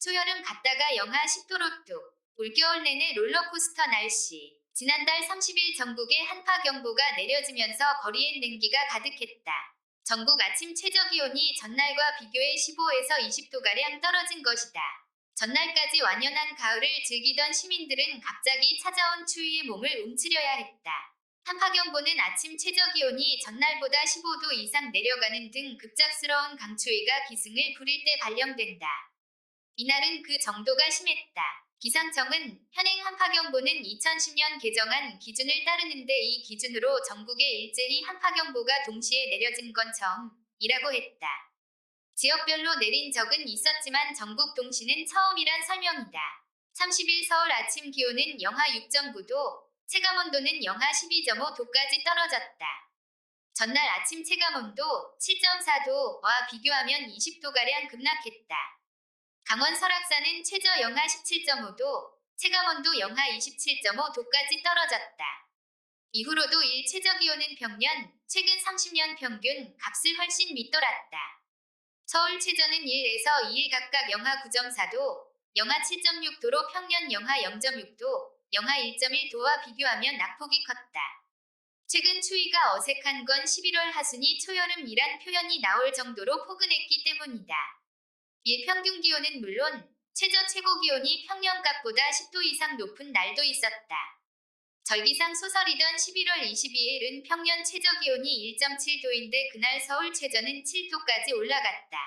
초여름 갔다가 영하 10도로 뚝. 올겨울 내내 롤러코스터 날씨. 지난달 30일 전국에 한파경보가 내려지면서 거리엔 냉기가 가득했다. 전국 아침 최저기온이 전날과 비교해 15에서 20도가량 떨어진 것이다. 전날까지 완연한 가을을 즐기던 시민들은 갑자기 찾아온 추위에 몸을 움츠려야 했다. 한파경보는 아침 최저기온이 전날보다 15도 이상 내려가는 등 급작스러운 강추위가 기승을 부릴 때 발령된다. 이날은 그 정도가 심했다. 기상청은 현행 한파경보는 2010년 개정한 기준을 따르는데 이 기준으로 전국에 일제히 한파경보가 동시에 내려진 건 처음이라고 했다. 지역별로 내린 적은 있었지만 전국 동시는 처음이란 설명이다. 30일 서울 아침 기온은 영하 6.9도, 체감온도는 영하 12.5도까지 떨어졌다. 전날 아침 체감온도 7.4도와 비교하면 20도가량 급락했다. 강원 설악산은 최저 영하 17.5도, 체감온도 영하 27.5도까지 떨어졌다. 이후로도 일 최저 기온은 평년, 최근 30년 평균 값을 훨씬 밑돌았다. 서울 최저는 1에서 2일 각각 영하 9.4도, 영하 7.6도로 평년 영하 0.6도, 영하 1.1도와 비교하면 낙폭이 컸다. 최근 추위가 어색한 건 11월 하순이 초여름이란 표현이 나올 정도로 포근했기 때문이다. 일 평균 기온은 물론 최저 최고 기온이 평년값보다 10도 이상 높은 날도 있었다. 절기상 소설이던 11월 22일은 평년 최저 기온이 1.7도인데 그날 서울 최저는 7도까지 올라갔다.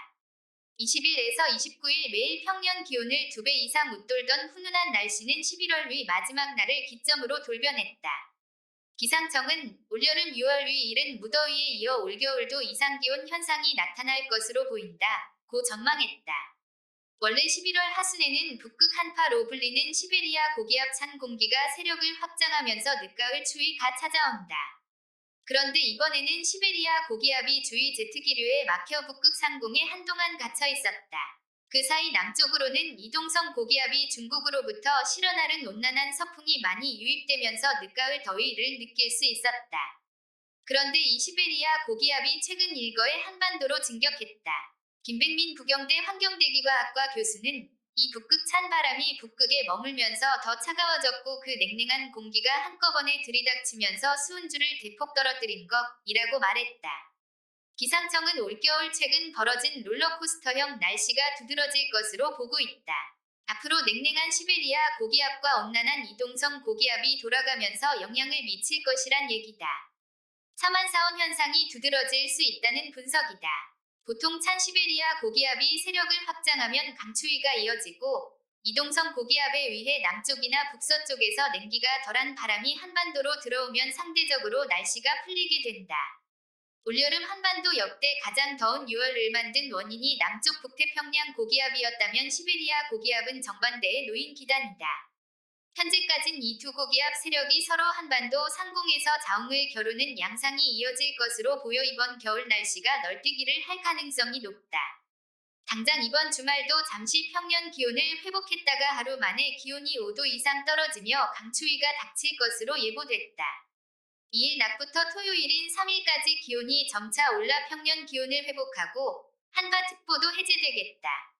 20일에서 29일 매일 평년 기온을 2배 이상 웃돌던 훈훈한 날씨는 11월 위 마지막 날을 기점으로 돌변했다. 기상청은 올여름 6월 위 일은 무더위에 이어 올겨울도 이상기온 현상이 나타날 것으로 보인다. 고 전망했다. 원래 11월 하순에는 북극 한파로 불리는 시베리아 고기압 찬 공기가 세력을 확장하면서 늦가을 추위가 찾아온다. 그런데 이번에는 시베리아 고기압이 주위 제트기류에 막혀 북극 상공에 한동안 갇혀 있었다. 그 사이 남쪽으로는 이동성 고기압이 중국으로부터 실어나른 온난한 서풍이 많이 유입되면서 늦가을 더위를 느낄 수 있었다. 그런데 이 시베리아 고기압이 최근 일거에 한반도로 진격했다. 김백민 부경대 환경대기과학과 교수는 이 북극 찬 바람이 북극에 머물면서 더 차가워졌고 그 냉랭한 공기가 한꺼번에 들이닥치면서 수은주를 대폭 떨어뜨린 것이라고 말했다. 기상청은 올겨울 최근 벌어진 롤러코스터형 날씨가 두드러질 것으로 보고 있다. 앞으로 냉랭한 시베리아 고기압과 온난한 이동성 고기압이 돌아가면서 영향을 미칠 것이란 얘기다. 사만사온 현상이 두드러질 수 있다는 분석이다. 보통 찬 시베리아 고기압이 세력을 확장하면 강추위가 이어지고 이동성 고기압에 의해 남쪽이나 북서쪽에서 냉기가 덜한 바람이 한반도로 들어오면 상대적으로 날씨가 풀리게 된다. 올여름 한반도 역대 가장 더운 6월을 만든 원인이 남쪽 북태평양 고기압이었다면 시베리아 고기압은 정반대에 놓인 기단이다. 현재까진 이 두 고기압 세력이 서로 한반도 상공에서 자웅을 겨루는 양상이 이어질 것으로 보여 이번 겨울 날씨가 널뛰기를 할 가능성이 높다. 당장 이번 주말도 잠시 평년 기온을 회복했다가 하루 만에 기온이 5도 이상 떨어지며 강추위가 닥칠 것으로 예보됐다. 이일 낮부터 토요일인 3일까지 기온이 점차 올라 평년 기온을 회복하고 한파특보도 해제되겠다.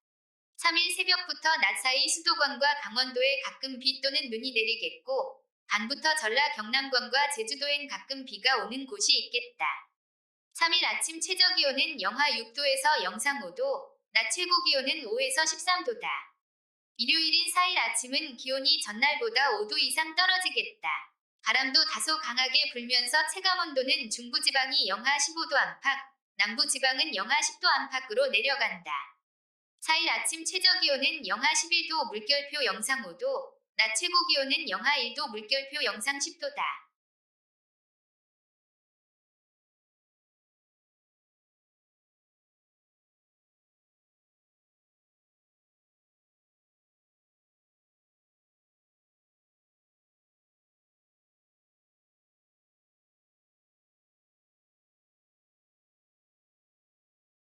3일 새벽부터 낮 사이 수도권과 강원도에 가끔 비 또는 눈이 내리겠고 밤부터 전라 경남권과 제주도엔 가끔 비가 오는 곳이 있겠다. 3일 아침 최저기온은 영하 6도에서 영상 5도, 낮 최고기온은 5에서 13도다. 일요일인 4일 아침은 기온이 전날보다 5도 이상 떨어지겠다. 바람도 다소 강하게 불면서 체감온도는 중부지방이 영하 15도 안팎, 남부지방은 영하 10도 안팎으로 내려간다. 4일 아침 최저기온은 영하 11도 물결표 영상 5도, 낮 최고기온은 영하 1도 물결표 영상 10도다.